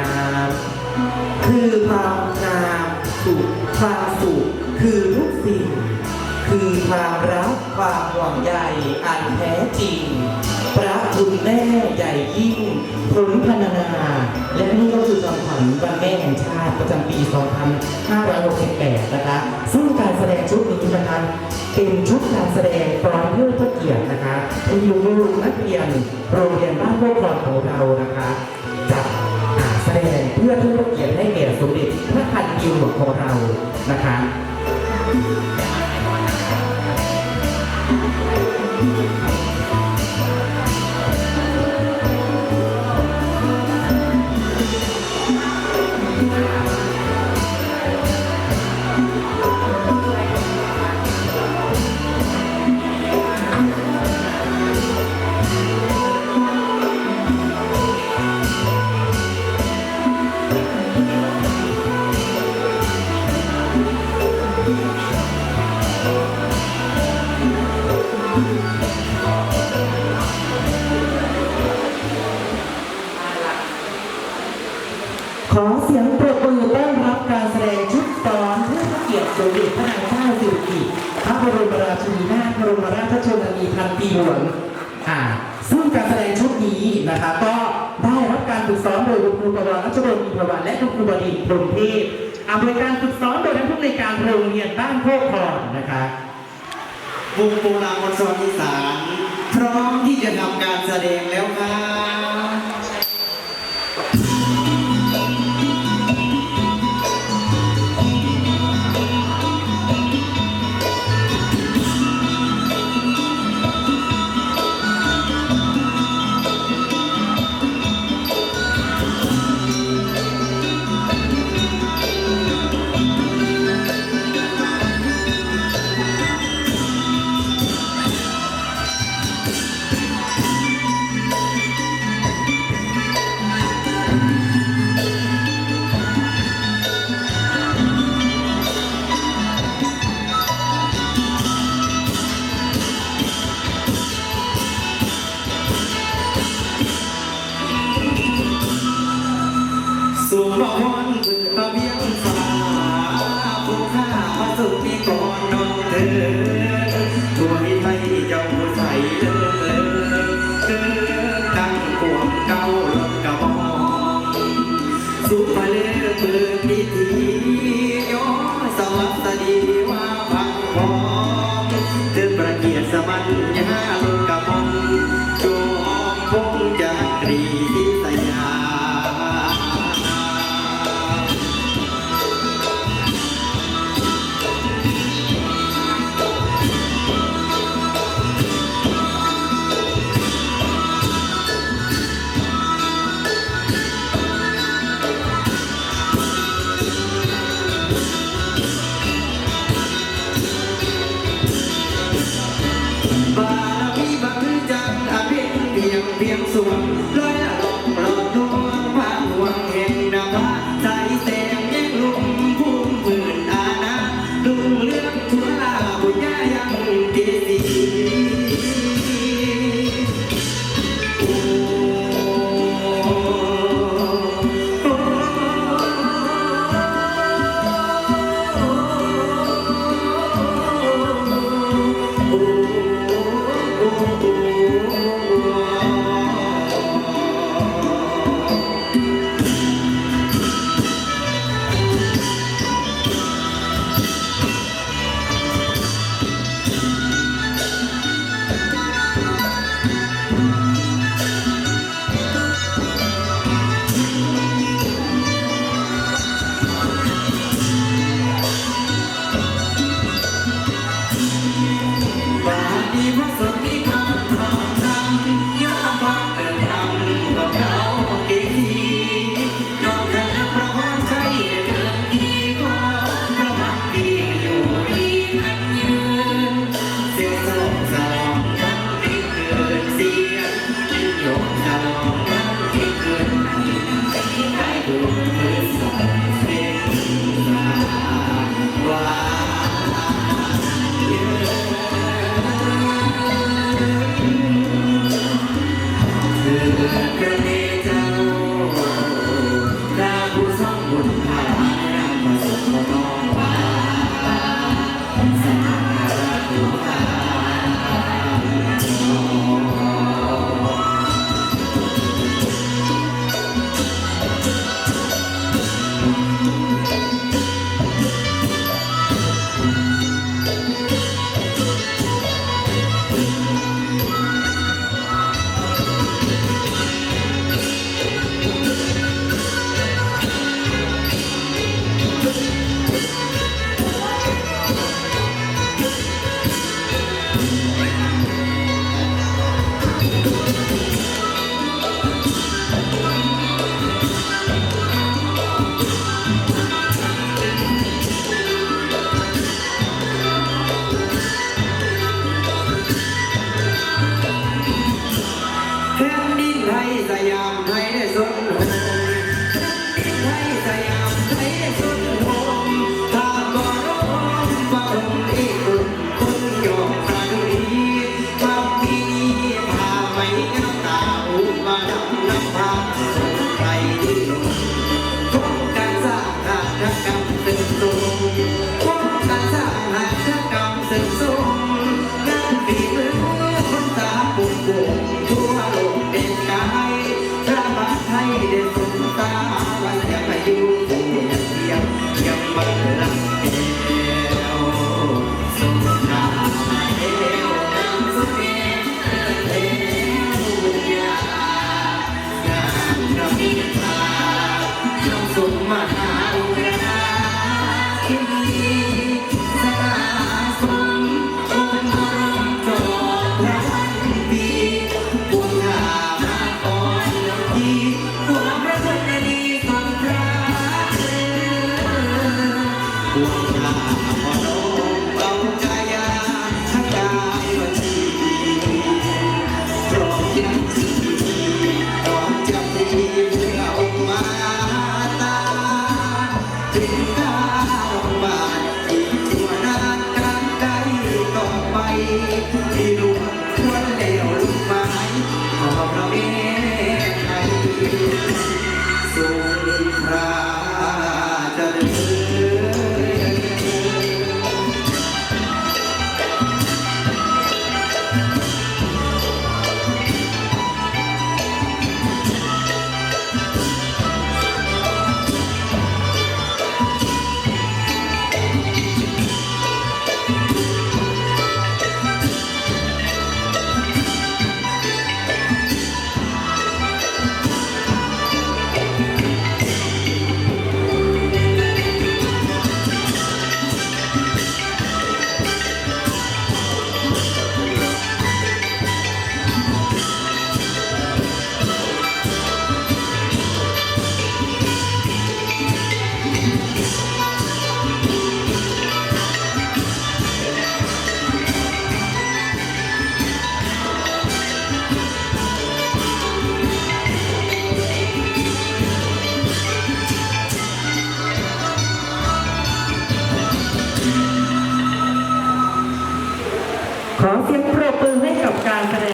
น้ำคือความงามสุขความสุขคือทุกสิ่ง คือความรักความห่วงใยอันแท้จริง พระคุณแม่ใหญ่ยิ่งพรุพรรณนา และนี่ก็คือคำขวัญวันแม่แห่งชาติประจำปี 2568 นะคะ ซึ่งการแสดงชุดนี้นะคะเป็นชุดการแสดงปลอยเพื่อพระเกียรตินะคะที่ลูกๆนักเรียนโรงเรียนบ้านโคกครอของเรานะคะ พื่อทุกเกียรติให้แก่สมเด็จพระพันปีหลวงของเรานะคะ สมเด็จพระนางเจ้าสิริกิติ์พระบรมราชินีนาถบรมราชชนนีพันปีหลวงอ่าซึ่งการแสดงชุดนี้นะคะก็ได้รับการฝึกซ้อมโดยคุณครูประวัติรัชโดมีประวัติและคุณครูบดินทร์พรหมเทพอำนวยการฝึกซ้อมโดยท่านผู้ในวยการโรงเรียนบ้านโคกคอนนะคะวงโบราณวันสอนอีสานพร้อมที่จะทำการแสดงแล้วครั เลเปิดพิธี ดว การแสดง